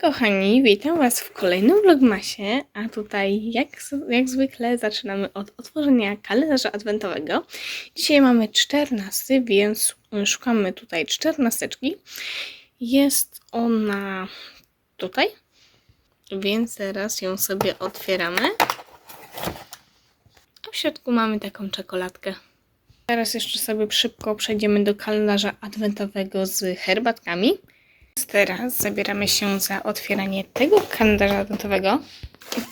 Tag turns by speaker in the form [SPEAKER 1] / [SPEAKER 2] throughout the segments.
[SPEAKER 1] Kochani, witam Was w kolejnym vlogmasie, a tutaj jak, jak zwykle zaczynamy od otworzenia kalendarza adwentowego. Dzisiaj mamy 14, więc szukamy tutaj czternasteczki. Jest ona tutaj, więc teraz ją sobie otwieramy. A w środku mamy taką czekoladkę. Teraz jeszcze sobie szybko przejdziemy do kalendarza adwentowego z herbatkami. Teraz zabieramy się za otwieranie tego kalendarza adwentowego.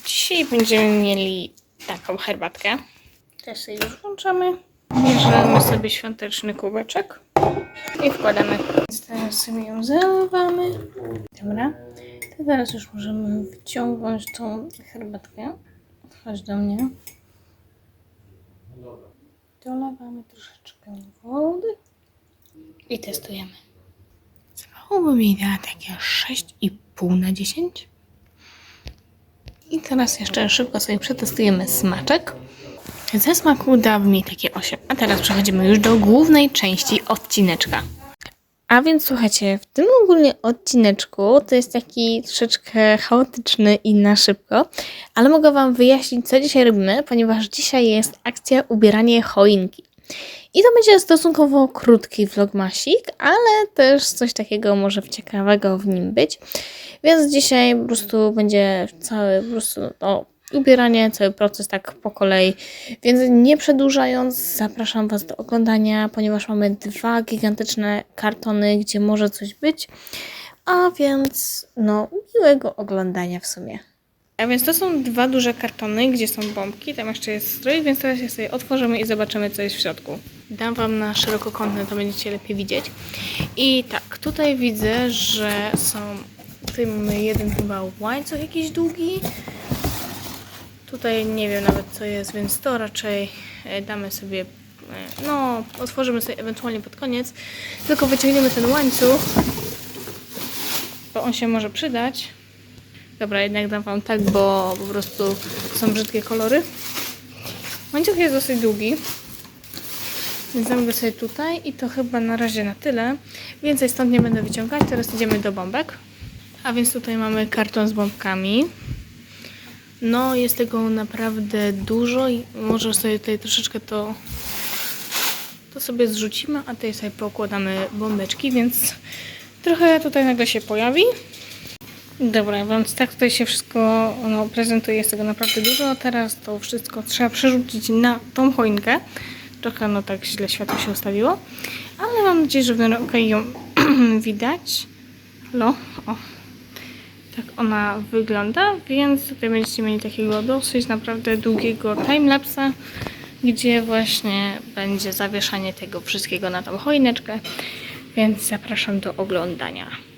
[SPEAKER 1] Dzisiaj będziemy mieli taką herbatkę. Też sobie już włączamy. Bierzemy sobie świąteczny kubeczek i wkładamy. Teraz sobie ją zalewamy. Dobra. To teraz już możemy wyciągnąć tą herbatkę. Chodź do mnie. Dolewamy troszeczkę wody i testujemy. Bym jej dała takie 6,5 na 10. I teraz jeszcze szybko sobie przetestujemy smaczek. Ze smaku dałabym mi takie 8. A teraz przechodzimy już do głównej części odcineczka. A więc słuchajcie, w tym ogólnie odcineczku to jest taki troszeczkę chaotyczny i na szybko, ale mogę Wam wyjaśnić, co dzisiaj robimy, ponieważ dzisiaj jest akcja ubieranie choinki. I to będzie stosunkowo krótki vlogmasik, ale też coś takiego może ciekawego w nim być. Więc dzisiaj po prostu będzie cały po prostu no, ubieranie, cały proces tak po kolei. Więc nie przedłużając, zapraszam Was do oglądania, ponieważ mamy dwa gigantyczne kartony, gdzie może coś być. A więc no, miłego oglądania w sumie. A więc to są dwa duże kartony, gdzie są bombki, tam jeszcze jest strój, więc teraz je sobie otworzymy i zobaczymy, co jest w środku. Dam Wam na szerokokątne, to będziecie lepiej widzieć. I tak, tutaj widzę, że są, tutaj mamy jeden chyba łańcuch jakiś długi. Tutaj nie wiem nawet, co jest, więc to raczej e, damy sobie, e, no, otworzymy sobie ewentualnie pod koniec. Tylko wyciągniemy ten łańcuch, bo on się może przydać. Dobra, jednak dam wam tak, bo po prostu są brzydkie kolory. Łańcuch jest dosyć długi. Więc dam go sobie tutaj i to chyba na razie na tyle. Więcej stąd nie będę wyciągać. Teraz idziemy do bombek. A więc tutaj mamy karton z bombkami. No, jest tego naprawdę dużo i może sobie tutaj troszeczkę to, to sobie zrzucimy, a tutaj sobie pokładamy bombeczki, więc trochę tutaj nagle się pojawi. Dobra, więc tak tutaj się wszystko no, prezentuje, jest tego naprawdę dużo. Teraz to wszystko trzeba przerzucić na tą choinkę. Trochę no tak źle światło się ustawiło, ale mam nadzieję, że w miarę okej ją widać. Halo? O. Tak ona wygląda, więc tutaj będziecie mieli takiego dosyć naprawdę długiego timelapsa, gdzie właśnie będzie zawieszanie tego wszystkiego na tą choineczkę, więc zapraszam do oglądania.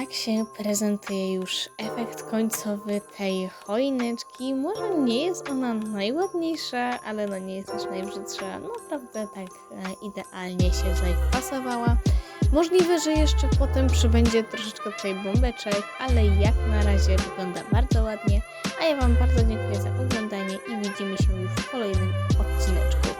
[SPEAKER 1] tak się prezentuje już efekt końcowy tej choineczki. Może nie jest ona najładniejsza, ale no nie jest też najbrzydsza. Naprawdę tak e, idealnie się tutaj wpasowała. Możliwe, że jeszcze potem przybędzie troszeczkę tutaj bombeczek, ale jak na razie wygląda bardzo ładnie. A ja Wam bardzo dziękuję za oglądanie i widzimy się już w kolejnym odcineczku.